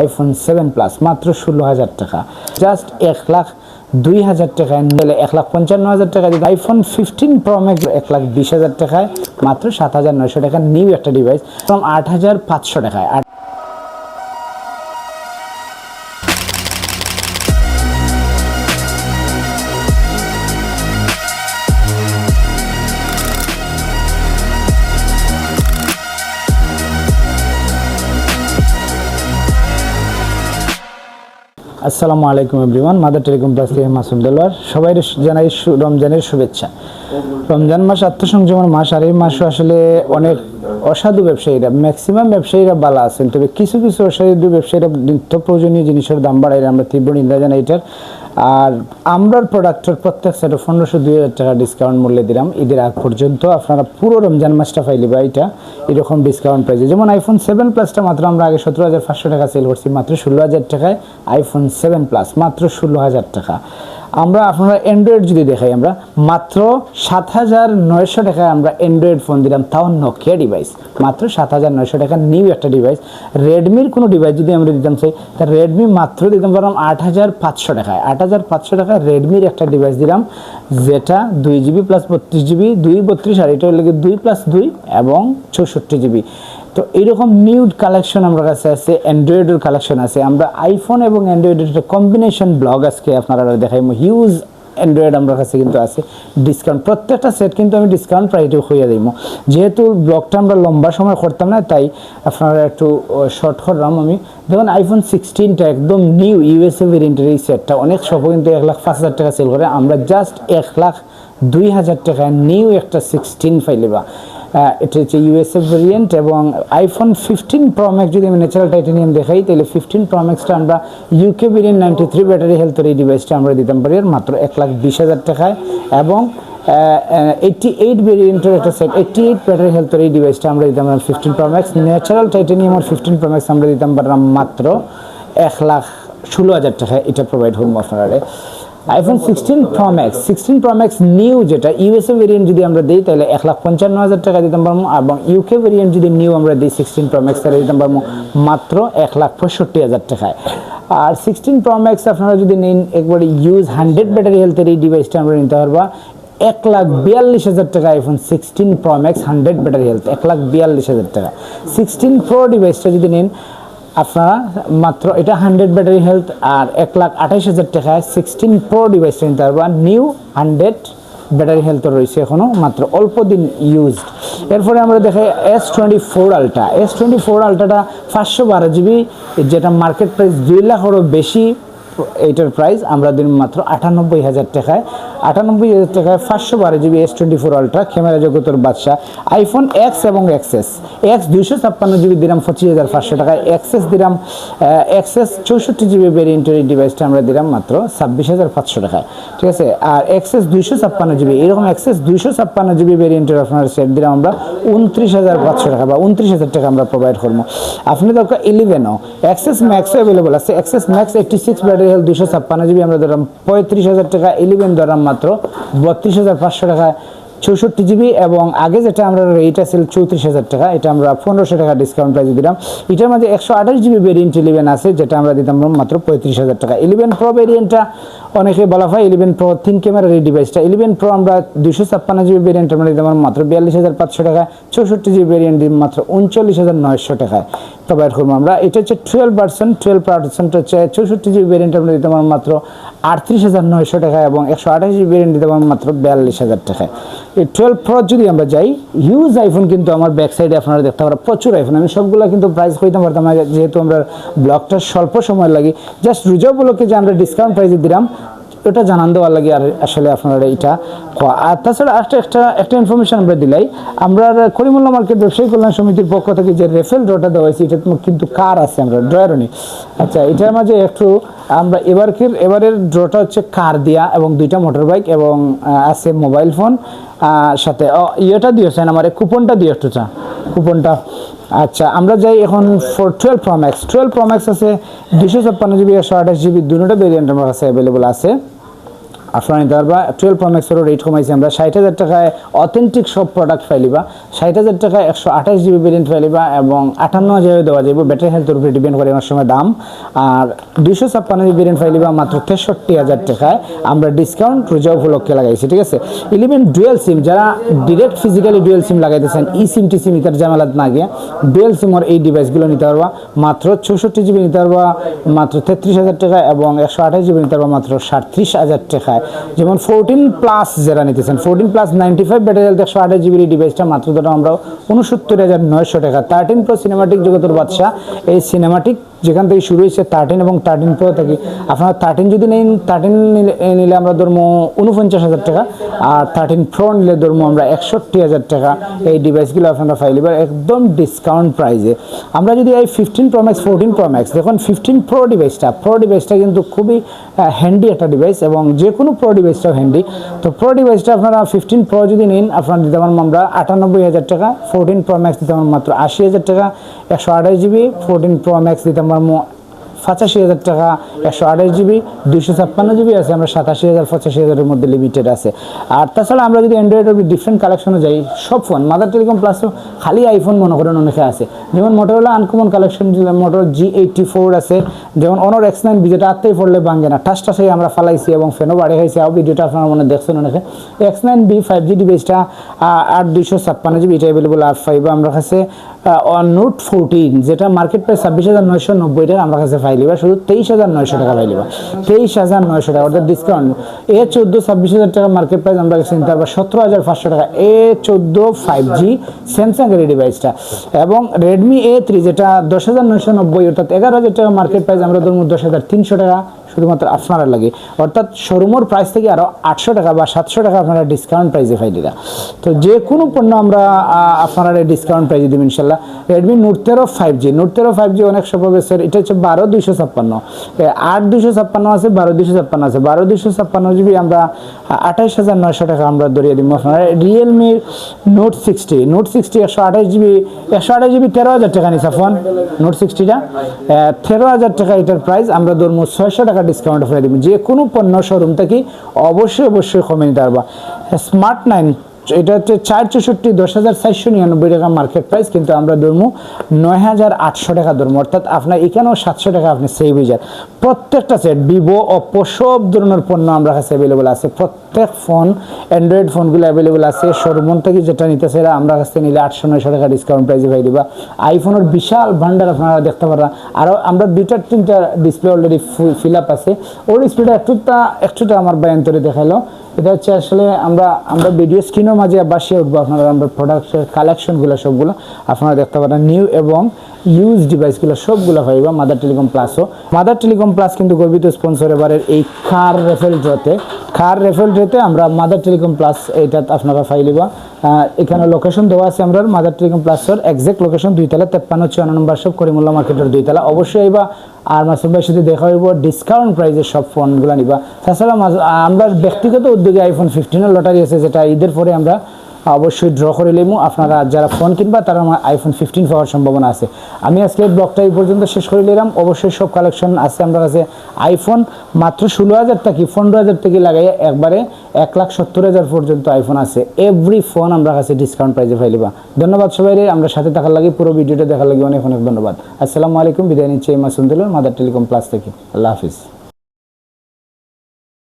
IPhone seven plus মাত্র ষোলো হাজার টাকা। জাস্ট এক লাখ দুই হাজার টাকায় নিলে এক লাখ পঞ্চান্ন হাজার টাকা যদি আইফোন ফিফটিন প্রো ম্যাক্স এক লাখ বিশ হাজার টাকায় মাত্র সাত হাজার নয়শো টাকা নিউ একটা ডিভাইস এবং আট হাজার পাঁচশো টাকায়। আসসালামু আলাইকুম এভরিওয়ান, মাদার টেলিকম প্লাস থেকে মাসুম দেলোয়ার। সবাই জানাই রমজানের শুভেচ্ছা। রমজান মাস আত্মসংযমের মাস, আর এই মাসও আসলে অনেক অসাধু ব্যবসায়ীরা ম্যাক্সিমাম ব্যবসায়ীরা বালা আছেন। তবে কিছু কিছু অসাধু ব্যবসায়ীরা নিত্য প্রয়োজনীয় জিনিসের দাম বাড়ায় আমরা তীব্র নিন্দা জানাই এটার। আর আমরার প্রোডাক্টের প্রত্যেক সেটা পনেরোশো দুই হাজার টাকা ডিসকাউন্ট মূল্যে দিলাম। ঈদের আগ পর্যন্ত আপনারা পুরো রমজান মাসটা পাইলি বা এটা, এরকম ডিসকাউন্ট পাইছে যেমন আইফোন সেভেন প্লাসটা মাত্র আমরা আগে সতেরো হাজার পাঁচশো টাকা সেল করছি, মাত্র ষোলো হাজার টাকায় আইফোন সেভেন প্লাস মাত্র ষোলো হাজার টাকা। আমরা আপনারা অ্যান্ড্রয়েড যদি দেখাই আমরা, মাত্র সাত হাজার নয়শো টাকায় আমরা অ্যান্ড্রয়েড ফোন দিলাম, তাও নোকিয়া ডিভাইস মাত্র সাত হাজার নয়শো টাকা নিউ একটা ডিভাইস রেডমির কোনো ডিভাইস যদি আমরা দিতাম চাই তা রেডমি মাত্র দিতাম পারলাম আট হাজার পাঁচশো টাকায়। আট হাজার পাঁচশো টাকায় রেডমির একটা ডিভাইস দিলাম, যেটা দুই জিবি প্লাস বত্রিশ জিবি দুই বত্রিশ আর এটা হলো দুই প্লাস দুই এবং চৌষট্টি জিবি তো এইরকম নিউড কালেকশন আমার কাছে আছে অ্যান্ড্রয়েডের কালেকশন আছে। আমরা আইফোন এবং অ্যান্ড্রয়েডের একটা কম্বিনেশন ব্লগ আজকে আপনারা দেখাইমো। হিউজ অ্যান্ড্রয়েড আমার কাছে কিন্তু আছে। ডিসকাউন্ট প্রত্যেকটা সেট কিন্তু আমি ডিসকাউন্ট প্রাইসে হইয়া দিব যেহেতু ব্লগটা আমরা লম্বা সময় করতাম না, তাই আপনারা একটু শর্ট করলাম আমি। দেখুন আইফোন সিক্সটিনটা একদম নিউ ইউএসএ ভেরিয়েন্টের এই সেটটা অনেক সব কিন্তু এক লাখ পাঁচ হাজার টাকা সেল করে। আমরা জাস্ট এক লাখ দুই হাজার টাকা নিউ একটা সিক্সটিন ফাইলেবা এটা হচ্ছে ইউএসএ ভেরিয়েন্ট এবং আইফোন ফিফটিন প্রো ম্যাক্স যদি আমি ন্যাচারাল টাইটেনিয়াম দেখাই, তাহলে ফিফটিন প্রো ম্যাক্সটা আমরা UK variant ninety three battery হেলথের এই ডিভাইসটা আমরা দিতাম পারি, আর মাত্র এক লাখ বিশ হাজার টাকায়। এবং এইটটি এইট ভেরিয়েন্টের একটা সেট এইটটি এইট ব্যাটারি হেলথের এই ডিভাইসটা আমরা দিতাম fifteen pro max natural titanium আর ফিফটিন প্রো ম্যাক্স আমরা দিতাম পারলাম মাত্র এক লাখ ষোলো হাজার টাকায় এটা প্রোভাইড করব আপনারা iPhone sixteen pro max sixteen pro max new যেটা ইউএসএ ভেরিয়েন্ট যদি আমরা দিই, তাহলে এক লাখ পঞ্চান্ন হাজার টাকা দিতাম পারব এবং ইউকে ভেরিয়েন্ট যদি নিউ আমরা দিই সিক্সটিন প্রো ম্যাক্স তাহলে দিতাম পারব মাত্র এক লাখ পঁয়ষট্টি হাজার টাকায়। আর সিক্সটিন প্রো ম্যাক্স আপনারা যদি নিন, একবারে ইউজ হান্ড্রেড ব্যাটারি হেলথের এই ডিভাইসটা আমরা নিতে পারব। এক লাখ বিয়াল্লিশ হাজার টাকা iPhone sixteen pro max hundred battery health এক লাখ বিয়াল্লিশ হাজার টাকা। সিক্সটিন প্রো ডিভাইসটা যদি নিন আপনারা মাত্র এটা হান্ড্রেড ব্যাটারি হেলথ আর এক লাখ আঠাইশ হাজার টাকায় সিক্সটিন প্রো ডিভাইসটা নিতে পারবেন নিউ হান্ড্রেড ব্যাটারি হেলথ রয়েছে এখনও মাত্র অল্প দিন ইউজড এরপরে আমরা দেখাই S twenty four ultra S twenty four আলট্রাটা পাঁচশো বারো জিবি যেটা মার্কেট প্রাইস দুই লাখেরও বেশি এইটার প্রাইস আমরা দিন মাত্র আটানব্বই হাজার টাকায়। আটানব্বই হাজার টাকায় পাঁচশো বারো GB S twenty four ultra camera জগতের বাদশাহ আইফোন এক্স এবং এক্সএস এক্স দুইশো ছাপ্পান্ন জিবি দিলাম পঁচিশ হাজার পাঁচশো টাকায় এক্সএস দিলাম এক্সএস চৌষট্টি জিবি ভেরিয়েন্টের এই ডিভাইসটা আমরা দিলাম মাত্র ছাব্বিশ হাজার পাঁচশো টাকায়। ঠিক আছে? আর এক্সএস দুইশো ছাপ্পান্ন জিবি, এরকম এক্সএস দুইশো ছাপ্পান্ন জিবি ভেরিয়েন্টের আপনার সেট দিলাম আমরা উনত্রিশ হাজার পাঁচশো টাকা বা উনত্রিশ হাজার টাকা আমরা প্রোভাইড করব। আপনি দরকার ইলেভেনও এক্সএস ম্যাক্সও অ্যাভেলেবল আছে। XS max eighty six battery health দুশো ছাপ্পান্ন জিবি আমরা ধরলাম পঁয়ত্রিশ হাজার টাকা ইলেভেন ধরলাম মাত্র। বত্রিশ হাজার পাঁচশো টাকায় চৌষট্টি জিবি এবং আগে যেটা আমরা রেট আছে চৌত্রিশ হাজার টাকা, এটা আমরা পনেরোশো টাকা ডিসকাউন্ট প্রাইসে দিলাম। এটার মধ্যে একশো আঠাশ জিবি ভেরিয়েন্ট ইলেভেন আছে, যেটা আমরা দিতাম মাত্র পঁয়ত্রিশ হাজার টাকা। ইলেভেন প্রো ভেরিয়েন্টটা অনেকে বলা হয় ইলেভেন প্রো তিন ক্যামেরার এই ডিভাইসটা ইলেভেন প্রো আমরা দুশো ছাপ্পান্ন জিবি ভেরিয়েন্ট আমরা দিতাম মাত্র বিয়াল্লিশ হাজার পাঁচশো টাকা, চৌষট্টি জিবি ভেরিয়েন্ট মাত্র উনচল্লিশ হাজার নয়শো টাকায়। প্রোভাইড করব আমরা। এটা হচ্ছে টুয়েলভ পার্সেন্ট টুয়েলভ পার্সেন্ট হচ্ছে চৌষট্টি জিবি ভেরিয়েন্ট আমরা দিতে পারব মাত্র আটত্রিশ হাজার নয়শো টাকা এবং একশো আঠাশ জিবি ভেরিয়েন্ট দিতে পারব মাত্র বিয়াল্লিশ হাজার টাকায় এই টুয়েলভ প্রো যদি আমরা যাই হিউজ আইফোন কিন্তু আমার ব্যাক সাইডে আপনারা দেখতে পারেন প্রচুর আইফোন আমি সবগুলো কিন্তু প্রাইস কইতে পারতাম যেহেতু আমরা ব্লগটা স্বল্প সময় লাগে। জাস্ট রিজার্ভ বলোকে যে আমরা ডিসকাউন্ট প্রাইসে দিলাম ওটা জানান দেওয়ার লাগে আর আসলে আপনারা এটা। আর তাছাড়া একটা একটা একটা ইনফরমেশন আমরা দিলাই। আমরা করিমুল্লা মার্কেট ব্যবসায়ী কল্যাণ সমিতির পক্ষ থেকে যে রেফেল ড্রটা দেওয়া হয়েছে, এটা কিন্তু কার আছে আমরা? ড্রয়ারও নেই। আচ্ছা এটার মাঝে একটু আমরা এবারকের, এবারের ড্রটা হচ্ছে কার দিয়া এবং দুইটা মোটর বাইক এবং আছে মোবাইল ফোন সাথে ইয়েটা দিয়েছেন আমার কুপনটা দিয়ে একটু চা কুপনটা আচ্ছা আমরা যাই এখন four twelve pro max twelve pro max আছে দুশো ছাপ্পান্ন জিবি একশো আঠাশ জিবি দুটোটা ভেরিয়েন্ট আমার কাছে অ্যাভেলেবল আছে। আপনারা নিতে পারবা টুয়েলভ প্রো ম্যাক্সেরও রেট কমাইছি আমরা। ষাট হাজার টাকায় অথেন্টিক সব প্রোডাক্ট পাইলিবা ষাট হাজার টাকায় একশো আঠাশ জিবি ভেরিয়েন্ট পাইলিবা এবং আটান্ন হাজারে দেওয়া যাবে ব্যাটারি হেলথের উপরে ডিপেন্ড করে আমার সময় দাম। আর দুইশো ছাপ্পান্ন জিবি ভেরিয়েন্ট পাইলিবা মাত্র তেষট্টি হাজার টাকায়। আমরা ডিসকাউন্ট রোজা উপলক্ষে লাগাইছি, ঠিক আছে? ইলেভেন ডুয়েল সিম যারা ডিরেক্ট ফিজিক্যালি ডুয়েল সিম লাগাইতেছেন ই সিম টি সিম ইতার জামেলাত না গিয়ে ডুয়েল সিমর এই ডিভাইসগুলো নিতে পারবা। মাত্র চৌষট্টি জিবি নিতে পারবা, মাত্র তেত্রিশ হাজার টাকা এবং একশো আঠাশ জিবি নিতে পারবা, মাত্র সাতত্রিশ হাজার টাকায় যেমন ফোরটিন প্লাস যারা নিতেছেন fourteen plus ninety five battery health একশো আঠাশ জিবির ডিভাইসটা মাত্র ধরো আমরা উনসত্তর হাজার নয়শো টাকা। থার্টিন প্রো সিনেমাটিক জগতের বাদশাহ এই সিনেমাটিক যেখান থেকে শুরু হয়েছে থার্টিন এবং থার্টিন প্রো থেকে। আপনারা থার্টিন যদি নেন থার্টিন নিলে আমরা ধরবো উনপঞ্চাশ হাজার টাকা, আর থার্টিন প্রো নিলে ধরবো আমরা একষট্টি হাজার টাকা। এই ডিভাইসগুলো আপনারা ফাইলিবার একদম ডিসকাউন্ট প্রাইসে আমরা যদি এই fifteen pro max fourteen pro max দেখুন ফিফটিন প্রো ডিভাইসটা প্রো ডিভাইসটা কিন্তু খুবই হ্যান্ডি একটা ডিভাইস এবং যে কোনো প্রো ডিভাইসটাও হ্যান্ডি তো প্রো ডিভাইসটা আপনারা ফিফটিন প্রো যদি নিন, আপনারা দিতে পারেন আমরা আটানব্বই হাজার টাকা। ফোরটিন প্রো ম্যাক্স দিতে পারেন মাত্র আশি হাজার টাকা। একশো আঠাশ জিবি ফোরটিন প্রো ম্যাক্স দিতে পারব পঁচাশি হাজার টাকা, একশো আঠাশ জিবি, দুইশো ছাপ্পান্ন জিবি আছে, আমরা সাতাশি হাজার, পঁচাশি হাজারের মধ্যে লিমিটেড আছে। আর তাছাড়া আমরা যদি অ্যান্ড্রয়েডের ডিফারেন্ট কালেকশনে যাই, সব ফোন মাদার টেলিকম প্লাসও খালি আইফোন মনে করেন অনেকে আছে। যেমন Motorola uncommon collection Moto G eighty four আছে, যেমন অনর এক্স নাইন যেটা আত্মাই পড়লে ভাঙে না। টাস টাসে আমরা ফালাইছি এবং ফেনও বাড়ি খাইছি। আর ভিডিওটা আপনারা মনে দেখছেন অনেকে। X nine B five G ডিভাইসটা আট দুইশো ছাপ্পান্ন জিবি, এটা অ্যাভেলেবল আর ফাইভ আমরা কাছে নোট ফোরটিন যেটা মার্কেট প্রাইস ছাব্বিশ হাজার নয়শো নব্বই টাকা আমার কাছে ফাইলিবা শুধু তেইশ হাজার নয়শো টাকা পাই লিবা তেইশ হাজার নয়শো টাকা, অর্থাৎ ডিসকাউন্ট এ চোদ্দ, ছাব্বিশ হাজার টাকা মার্কেট প্রাইস আমরা চিন্তা নিতে পারব, সতেরো হাজার পাঁচশো টাকা। এ চোদ্দ ফাইভ জি স্যামসাং এর ডিভাইসটা এবং রেডমি এ থ্রি যেটা দশ হাজার নয়শো নব্বই, অর্থাৎ এগারো হাজার টাকা মার্কেট প্রাইস আমরা ধরুন দশ হাজার তিনশো টাকা। শুধুমাত্র আপনারা লাগে। অর্থাৎ শোরুমের প্রাইস থেকে আরও আটশো টাকা বা সাতশো টাকা আপনারা ডিসকাউন্ট প্রাইসে ফাইলিরা। তো যে কোনো পণ্য আমরা আপনারা ডিসকাউন্ট প্রাইসে দেবেন ইনশাল্লাহ রেডমি নোট তেরো ফাইভ জি নোট তেরো ফাইভ জি অনেক সর্ববেশের এটা হচ্ছে বারো দুইশো ছাপ্পান্ন। আট দুইশো ছাপ্পান্ন আছে, বারো দুইশো ছাপ্পান্ন আছে। বারো দুইশো ছাপ্পান্ন জিবি আমরা আঠাইশ হাজার নয়শো টাকা আমরা ধরিয়ে দিব আপনারা। রিয়েলমির নোট সিক্সটি নোট সিক্সটি একশো আঠাশ জিবি, একশো আঠাশ জিবি তেরো হাজার টাকা নিছে ফোন নোট সিক্সটিটা তেরো হাজার টাকা এটার প্রাইস আমরা ধরবো ছয়শো টাকা ডিসকাউন্ট করে দিব। যে কোনো পণ্য শোরুম থেকে অবশ্যই অবশ্যই কমে নিতে পারবা। স্মার্ট নাইন এটা হচ্ছে চার চৌষট্টি, দশ হাজার চারশো নিরানব্বই টাকা মার্কেট প্রাইস কিন্তু আমরা ধরবো নয় হাজার আটশো টাকা ধরবো অর্থাৎ আপনার এখানেও সাতশো টাকা আপনি সেভ হয়ে যান। প্রত্যেকটা সেট ভিভো অপো সব ধরনের পণ্য আমরা কাছে অ্যাভেলেবল আছে। প্রত্যেক ফোন অ্যান্ড্রয়েড ফোনগুলো অ্যাভেলেবল আছে। শোরুম থেকে যেটা নিতে চাইলে আমরা কাছে নিলে আটশো, নয়শো টাকা ডিসকাউন্ট প্রাইসে পাই দিবা। আইফোনের বিশাল ভান্ডার আপনারা দেখতে পারেন আরও আমরা দুইটা, তিনটা ডিসপ্লে অলরেডি ফিল আপ আছে। ওর ডিসপ্লেটা একটুটা একটুটা আমার বায়ন্তরে দেখাল এটা হচ্ছে আসলে আমরা আমরা ভিডিও স্ক্রিনও মাঝে বাসিয়ে উঠবো আপনারা, আমরা প্রোডাক্টের কালেকশনগুলো সবগুলো আপনারা দেখতে পারেন নিউ এবং ইউজ ডিভাইসগুলো সবগুলো পাইবা মাদার টেলিকম প্লাসও মাদার টেলিকম প্লাস কিন্তু গর্বিত স্পন্সর এবারের এই কার রেফেল ড্রতে কার রেফেল ড্রতে আমরা মাদার টেলিকম প্লাস এইটা আপনারা পাইলিবা আহ, এখানে লোকেশন দেওয়া আছে আমরা মাদার টেলিকম প্লাসের এক্সাক্ট লোকেশন দুইতলা তেপ্পান্ন চুয়ান্ন নম্বর সব করিমুল্লা মার্কেটের দুইতলা। অবশ্যই এবার আর মাসুম ভাইয়ের সাথে দেখা হইব ডিসকাউন্ট প্রাইসের সব ফোনগুলো নিবা। তাছাড়া আমরা ব্যক্তিগত উদ্যোগে আইফোন ফিফটিনের লটারি আছে যেটা ঈদের পরে আমরা অবশ্যই ড্র করে নেব। আপনারা যারা ফোন কিনবা, তারা আমার আইফোন ফিফটিন পাওয়ার সম্ভাবনা আছে। আমি আজকে ব্লগটা এই পর্যন্ত শেষ করে নিলাম। অবশ্যই সব কালেকশন আছে আমার কাছে। আইফোন মাত্র ষোলো হাজার থেকে পনেরো হাজার থেকে লাগাই একবারে এক লাখ সত্তর হাজার পর্যন্ত আইফোন আছে। এভরি ফোন আমরা কাছে ডিসকাউন্ট প্রাইসে ফাইলিবা ধন্যবাদ সবাই আমরা সাথে থাকার লাগে, পুরো ভিডিওটা দেখার লাগে অনেক অনেক ধন্যবাদ। আসসালামু আলাইকুম। বিদায় নিচ্ছি এই মাসুন্দুল মাদার টেলিকম প্লাস থেকে। আল্লাহ হাফিজ।